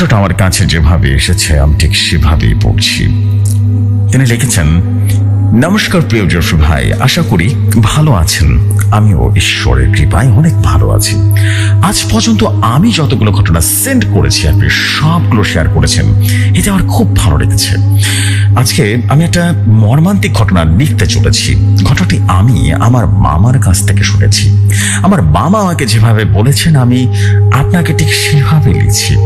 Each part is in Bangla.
কথাটা আমার কাছে যেভাবে এসেছে, আমি ঠিক সেভাবেই পড়ছি। তিনি লিখেছেন, নমস্কার প্রিয় যশু ভাই, আশা করি ভালো আছেন। আমিও ঈশ্বরের কৃপায় অনেক ভালো আছি। আজ পর্যন্ত আমি যতগুলো ঘটনা সেন্ড করেছি, আপনি সবগুলো শেয়ার করেছেন। এতে আমার খুব ভালো লেগেছে। আজকে আমি একটা মর্মান্তিক ঘটনা লিখতে চলেছি। ঘটনাটি আমি আমার মামার কাছ থেকে শুনেছি। আমার মামা আমাকে যেভাবে বলেছেন, আমি আপনাকে ঠিক সেভাবে লিখছি।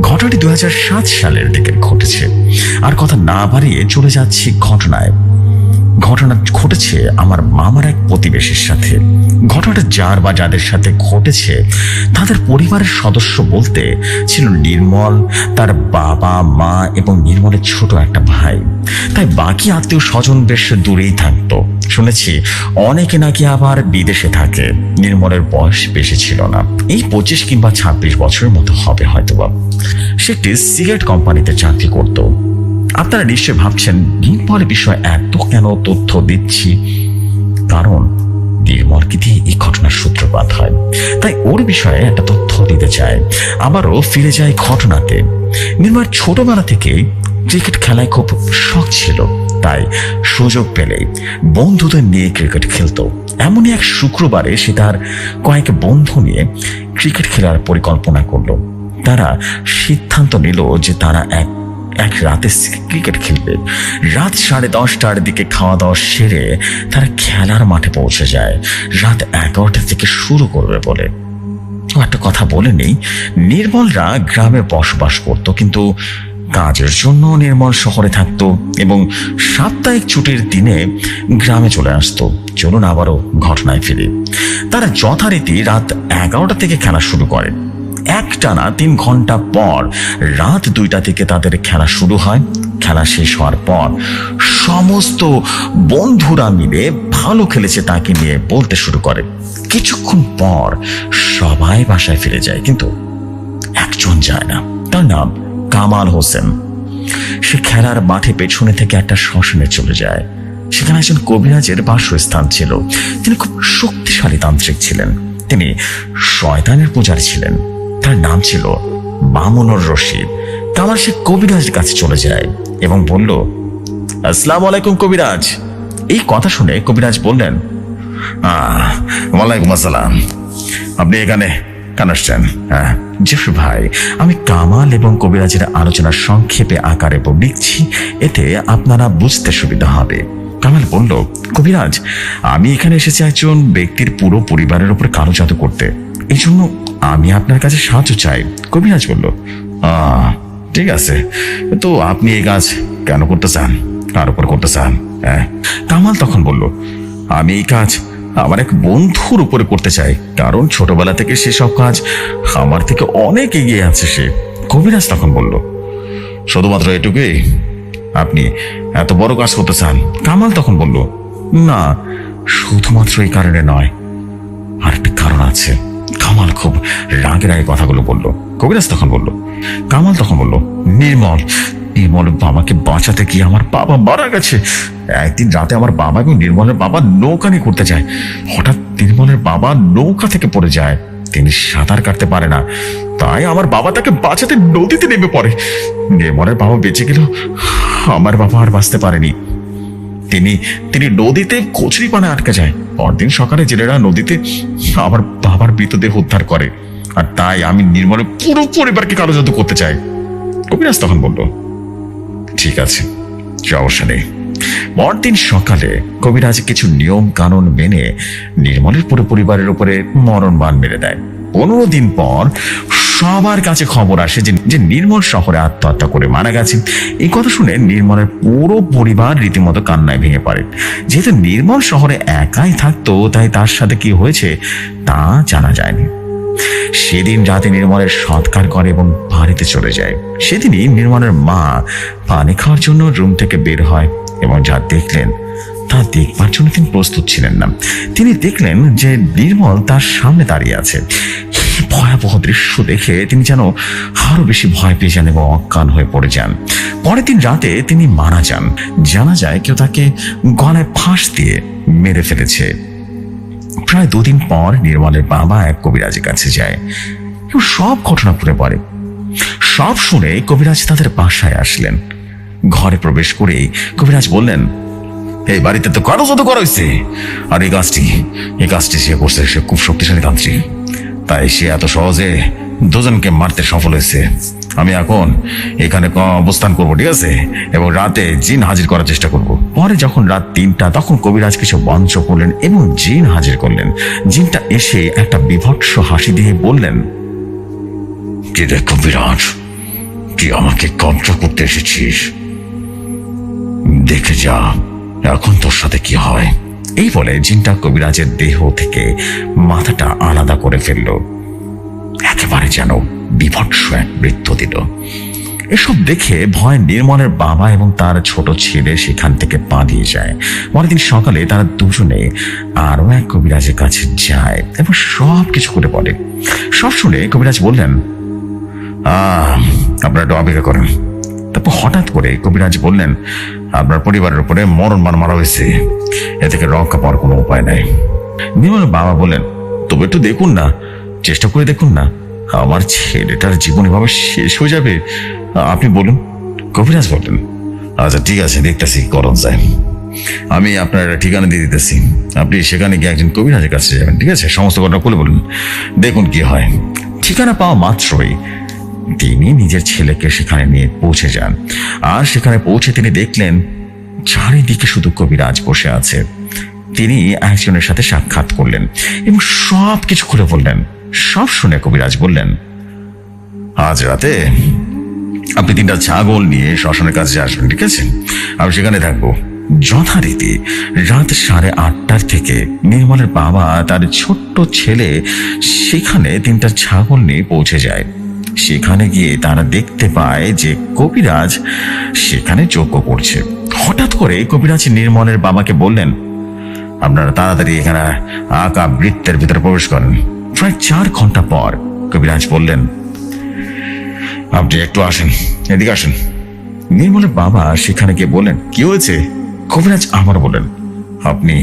ঘটনাটি দু হাজার সাত সালের দিকে ঘটেছে। আর কথা না বাড়িয়ে চলে যাচ্ছি ঘটনায়। ঘটনা ঘটেছে আমার মামার এক প্রতিবেশীর সাথে। ঘটনাটা যার বা যাদের সাথে ঘটেছে, তাদের পরিবারের সদস্য বলতে ছিল নির্মল, তার বাবা, মা এবং নির্মলের ছোট একটা ভাই। তাই বাকি আত্মীয় স্বজন বেশ দূরেই থাকতো। শুনেছি, অনেকে নাকি আবার বিদেশে থাকে। নির্মলের বয়স বেশি ছিল না। এই পঁচিশ কিংবা ছাব্বিশ বছরের মতো হবে হয়তোবা। সে একটি সিগারেট কোম্পানিতে চাকরি করতো। আপনারা নিশ্চয় ভাবছেন, নির্মল বিষয়ে এত কেন তথ্য দিচ্ছি? কারণ নির্মলকে দিয়ে এই ঘটনার সূত্রপাত হয়? তাই ওর বিষয়ে একটা তথ্য দিতে চায় আবারও ফিরে যায় ঘটনাতে। নির্মল ছোটবেলা থেকে ক্রিকেট খেলায় খুব শখ ছিল, তাই সুযোগ পেলেই বন্ধুদের নিয়ে ক্রিকেট খেলতো। এমনই এক শুক্রবারে সে তার কয়েক বন্ধু নিয়ে ক্রিকেট খেলার পরিকল্পনা করল। তারা সিদ্ধান্ত নিল যে তারা এক এক রাতে ক্রিকেট খেলবে। রাত সাড়ে দশটার দিকে খাওয়া দাওয়া সেরে তারা খেলার মাঠে পৌঁছে যায়। রাত এগারোটা থেকে শুরু করবে বলে। একটা কথা বলে নেই, নির্মলরা গ্রামে বসবাস করত, কিন্তু কাজের জন্য নির্মল শহরে থাকত এবং সাপ্তাহিক ছুটির দিনে গ্রামে চলে আসতো। চলুন আবারও ঘটনায় ফিরে। তারা যথারীতি রাত এগারোটা থেকে খেলা শুরু করে। একটানা তিন ঘণ্টা পর রাত দুইটা থেকে তাদের খেলা শুরু হয়। খেলা শেষ হওয়ার পর সমস্ত বন্ধুরা মিলে ভালো খেলেছে তাকে নিয়ে বলতে শুরু করে। কিছুক্ষণ পর সবাই বাসায় ফিরে যায়, কিন্তু একজন যায় না। তার নাম কামাল হোসেন। সে খেলার মাঠে পেছনে থেকে একটা শ্মশানে চলে যায়। সেখানে একজন কবিরাজের বাসস্থান ছিল। তিনি খুব শক্তিশালী তান্ত্রিক ছিলেন। তিনি শয়তানের পূজার ছিলেন। তার নাম ছিল মামুনুর রশিদ। কামাল সে কবিরাজের কাছে চলে যায় এবং বলল, আসসালাম আলাইকুম কবিরাজ। এই কথা শুনে কবিরাজ বললেন ওয়ালাইকুম আসসালাম। আপনি এখানে কেন আসছেন হ্যাঁ। জেফু ভাই, আমি কামাল এবং কবিরাজের আলোচনা সংক্ষেপে আকারে লিখছি, এতে আপনারা বুঝতে সুবিধা হবে। কামাল বলল, কবিরাজ, আমি এখানে এসেছি একজন ব্যক্তির পুরো পরিবারের উপর কালো জাদু করতে। এই জন্য আমি আপনার কাছে সাহায্য চাই। কবিরাজ বলল ঠিক আছে। তো আপনি এই কাজ কেন করতে চান? কার উপর করতে চান? হ্যাঁ। কামাল তখন বলল, আমি এই কাজ আমার এক বন্ধুর উপরে করতে চাই কারণ ছোটবেলা থেকে সেসব কাজ আমার থেকে অনেক এগিয়ে আছে সে, কবিরাজ তখন বলল। শুধুমাত্র এটুকুই, আপনি এত বড় কাজ করতে চান, কামাল তখন বলল, না, শুধুমাত্র এই কারণে নয় আরেকটা কারণ আছে। কামাল খুব রাগে রাগে কথাগুলো বলল। কবিরাজ তখন বলল, কামাল তখন বলল, নির্মল নির্মল বাবাকে বাঁচাতে গিয়ে আমার বাবা মারা গেছে একদিন রাতে আমার বাবা এবং নির্মলের বাবা নৌকা নিয়ে করতে যায়। হঠাৎ নির্মলের বাবা নৌকা থেকে পড়ে যায়। তিনি সাঁতার কাটতে পারে না। তাই আমার বাবা তাকে বাঁচাতে নদীতে নেমে পড়ে। নির্মলের বাবা বেঁচে গেল। আমার বাবা আর বাঁচতে পারেনি। তিনি তিনি নদীতে কচুরি পানে আটকে যায়। পরদিন সকালে জেলেরা নদীতে আমার বাবার মৃতদেহ উদ্ধার করে। আর তাই আমি নির্মলের পুরো পরিবারকে কালো জাদু করতে চাই। কবিরাজ তখন বলল, ঠিক আছে সমস্যা নেই পরদিন সকালে কবিরাজ কিছু নিয়ম কানুন মেনে নির্মলের পুরো পরিবারের উপরে মরণ বান মেরে দেয়। পনেরো দিন পর সবার কাছে খবর আসে যে যে নির্মল শহরে আত্মহত্যা করে মারা গেছে। এই কথা শুনে নির্মলের পুরো পরিবার রীতিমতো কান্নায় ভেঙে পড়ে। যেহেতু নির্মল শহরে একাই থাকতো, তাই তার সাথে কি হয়েছে তা জানা যায়নি। সেদিন রাতে নির্মলের সৎকার করে এবং বাড়িতে চলে যায়। সেদিনই নির্মলের মা পানি খাওয়ার জন্য রুম থেকে বের হয়। এবং যা দেখলেন, তা দেখবার জন্য তিনি প্রস্তুত ছিলেন না। তিনি দেখলেন যে নির্মল তার সামনে দাঁড়িয়ে আছে। ভয়াবহ দৃশ্য দেখে তিনি যেন আরও বেশি ভয় পেয়ে যান এবং অজ্ঞান হয়ে পড়ে যান। পরের দিন রাতে তিনি মারা যান। জানা যায় কেউ তাকে গলায় ফাঁস দিয়ে মেরে ফেলেছে। প্রায় দুদিন পর নির্মলের বাবা এক কবিরাজের কাছে যায়। কেউ সব ঘটনা পড়ে পড়ে সব শুনে কবিরাজ তাদের বাসায় আসলেন। ঘরে প্রবেশ করেই কবিরাজ বললেন, এই বাড়িতে তো কারও সাথে করা হয়েছে আর এই গাছটি এই গাছটি সে করছে সে খুব শক্তিশালী তান্ত্রিক। তাই সে এত সহজে দুজনকে মারতে সফল হয়েছে। আমি এখন এখানে অবস্থান করব, ঠিক আছে? এবং রাতে জিন হাজির করার চেষ্টা করব। পরে যখন রাত তিনটা, তখন কবিরাজ কিছু মঞ্চ করলেন এবং জিন হাজির করলেন। জিনটা এসে একটা বিভৎস হাসি দিয়ে বললেন রে কবিরাজ, তুই আমাকে কব্জা করতে এসেছিস? দেখে যা, এখন তোর সাথে কি হয়? এই বলে জিনটা কবিরাজের দেহ থেকে মাথাটা আলাদা করে ফেলল। একেবারে যেন বিভৎস এক বৃত্ত দিল। এসব দেখে ভয় নির্মলের বাবা এবং তার ছোট ছেলে সেখান থেকে পালিয়ে যায়। পরের সকালে তারা দুজনে আরও এক কবিরাজের কাছে যায় এবং সব কিছু করে বলে। সব শুনে কবিরাজ বললেন, আহ, আপনারা একটু অপেক্ষা করেন। তারপর হঠাৎ করে কবিরাজ বললেন, আপনার পরিবারের উপরে মরণ মান মারা হয়েছে। এ থেকে রক্ষা পাওয়ার কোনো উপায় নাই। নির্মলের বাবা বললেন, তবে একটু দেখুন না, চেষ্টা করে দেখুন না। আমার ছেলেটার জীবন এভাবে শেষ হয়ে যাবে। আপনি বলুন। কবিরাজ বললেন আচ্ছা ঠিক আছে, দেখতেছি, করণ যায়। আমি আপনার একটা ঠিকানা দিয়ে দিতেছি। আপনি সেখানে গিয়ে একজন কবিরাজের কাছে যাবেন, ঠিক আছে? সমস্ত ঘটনা খুলে বলুন। দেখুন কি হয়। ঠিকানা পাওয়া মাত্রই তিনি নিজের ছেলেকে সেখানে নিয়ে পৌঁছে যান। আর সেখানে পৌঁছে তিনি দেখলেন চারিদিকে শুধু কবিরাজ বসে আছে। তিনি একজনের সাথে সাক্ষাৎ করলেন এবং সব কিছু খুলে বললেন। সব শুনে কবিরাজ বললেন, আজ রাতে আপনি তিনটা ছাগল নিয়ে শ্মশানের কাছে আসবেন, ঠিক আছে? আমি সেখানে থাকব। যথারীতি রাত সাড়ে আটটার থেকে নির্মলের বাবা তার ছোট্ট ছেলে সেখানে তিনটা ছাগল নিয়ে পৌঁছে যায়। সেখানে গিয়ে তারা দেখতে পায় যে কবিরাজ সেখানে যজ্ঞ করছে। হঠাৎ করে কবিরাজ নির্মলের বাবাকে বললেন, আপনারা তাড়াতাড়ি এখানে আঁকা বৃত্তের ভিতরে প্রবেশ করেন। প্রায় চার ঘণ্টা পর কবিরাজ বললেন, আপনি একটু আসেন, এদিকে আসেন। নির্মলের বাবা সেখানে গিয়ে বললেন, কি হয়েছে? কবিরাজ আমার বলেন আপনি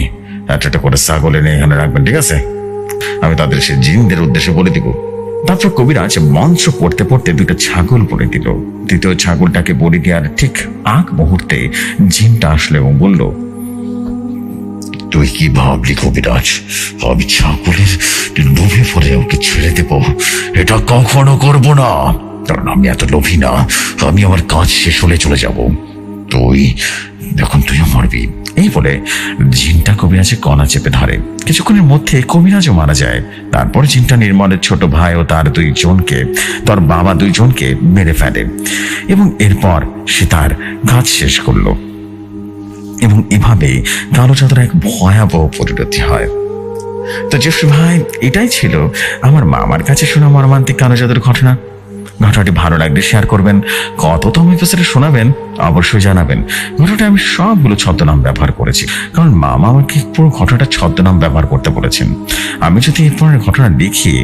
একটা করে ছাগল এনে এখানে রাখবেন, ঠিক আছে? আমি তাদের সে জিনদের উদ্দেশ্যে বলে দিব। তারপর কবিরাজ মন্ত্র পড়তে পড়তে দুটো ছাগল বলে দিল। দ্বিতীয় ছাগলটাকে বলে দেওয়ার ঠিক আগ মুহূর্তে জিনটা আসলো এবং বলল, তুই কি ভাবলি কবিরাজ? আমি ছাগলের লোভে পরে ওকে ছেড়ে দেব। এটা কখনো করব না। কারণ আমি এত লোভী না। আমি আমার কাজ শেষ হলে চলে যাব। তুই এখন তুইও মরবি। এই বলে জিনটা কবিরাজের কণা চেপে ধরে। কিছুক্ষণের মধ্যে কবিরাজও মারা যায়। তারপর জিনটা নির্মলের ছোট ভাই ও তার দুইজনকে তার বাবা দুইজনকে মেরে ফেলে এবং এরপর সে তার কাজ শেষ করল। এবং এভাবে কালো এক ভয়াবহ পরিণতি হয়। তো জেফরি ভাই এটাই ছিল আমার মামার কাছে শোনা মর্মান্তিক কালো ঘটনা। ঘটনাটি ভালো লাগলে শেয়ার করবেন। কততম এপিসোডে শোনাবেন, অবশ্যই জানাবেন। ঘটনাটা আমি সবগুলো ছদ্মনাম ব্যবহার করেছি, কারণ মামা আমাকে পুরো ঘটনাটা ছদ্মনাম ব্যবহার করতে বলেছেন। আমি যদি এই ধরনের ঘটনা লিখি,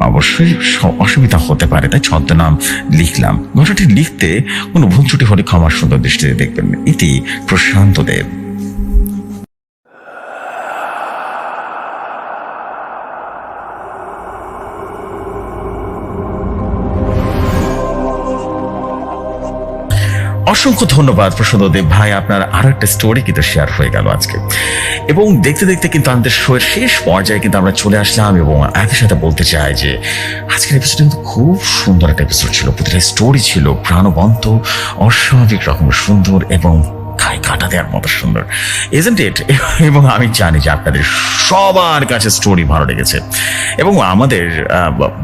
অবশ্যই অসুবিধা হতে পারে, তাই ছদ্মনাম লিখলাম। ঘটনাটি লিখতে কোনো ভুল ত্রুটি হলে ক্ষমার সুন্দর দৃষ্টিতে দেখবেন। ইতি প্রশান্ত দেব। অসংখ্য ধন্যবাদ প্রসন্নদেব ভাই, আপনার আর একটা স্টোরি কিন্তু শেয়ার হয়ে গেল আজকে। এবং দেখতে দেখতে কিন্তু আমাদের শোয়ের শেষ পর্যায়ে কিন্তু আমরা চলে আসলাম এবং একই সাথে বলতে চাই যে, আজকের এপিসোড কিন্তু খুব সুন্দর একটা এপিসোড ছিল। প্রতিটা স্টোরি ছিল প্রাণবন্ত, অস্বাভাবিক রকম সুন্দর এবং খাই কাটা দেওয়ার মতো সুন্দর। এজেন্ট ইট এবং আমি জানি যে আপনাদের সবার কাছে স্টোরি ভালো লেগেছে। এবং আমাদের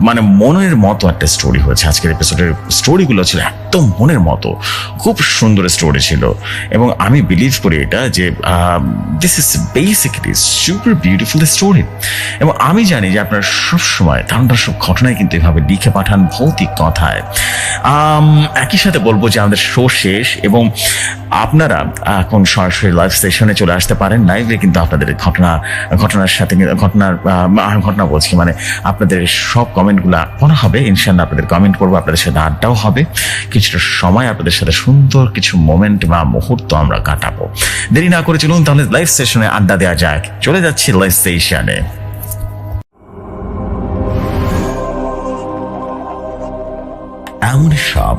মানে মনের মতো একটা স্টোরি হয়েছে। আজকের এপিসোডের স্টোরিগুলো ছিল একদম মনের মতো। খুব সুন্দর স্টোরি ছিল। এবং আমি বিলিভ করি এটা যে this is basically super beautiful story এবং আমি জানি যে আপনারা সবসময় ঠান্ডার সব ঘটনায় কিন্তু এভাবে লিখে পাঠান ভৌতিক কথায়। একই সাথে বলব যে আমাদের শো শেষ এবং আপনারা এখন সরাসরি লাইভ সেশনে চলে আসতে পারেন লাইভে কিন্তু আপনাদের ঘটনা, ঘটনার সাথে, ঘটনার ঘটনা বলছি মানে আপনাদের সব কমেন্টগুলো পড়া হবে ইনশাল্লাহ আপনাদের কমেন্ট করব, আপনাদের সাথে আড্ডাও হবে। কিছুটা সময় আপনাদের সাথে সুন্দর কিছু মোমেন্ট বা মুহূর্ত আমরা কাটাবো। দেরি না করে চলুন তাহলে লাইভ সেশনে আড্ডা দেওয়া যাক। চলে যাচ্ছি লাইভ সেশনে এমন সব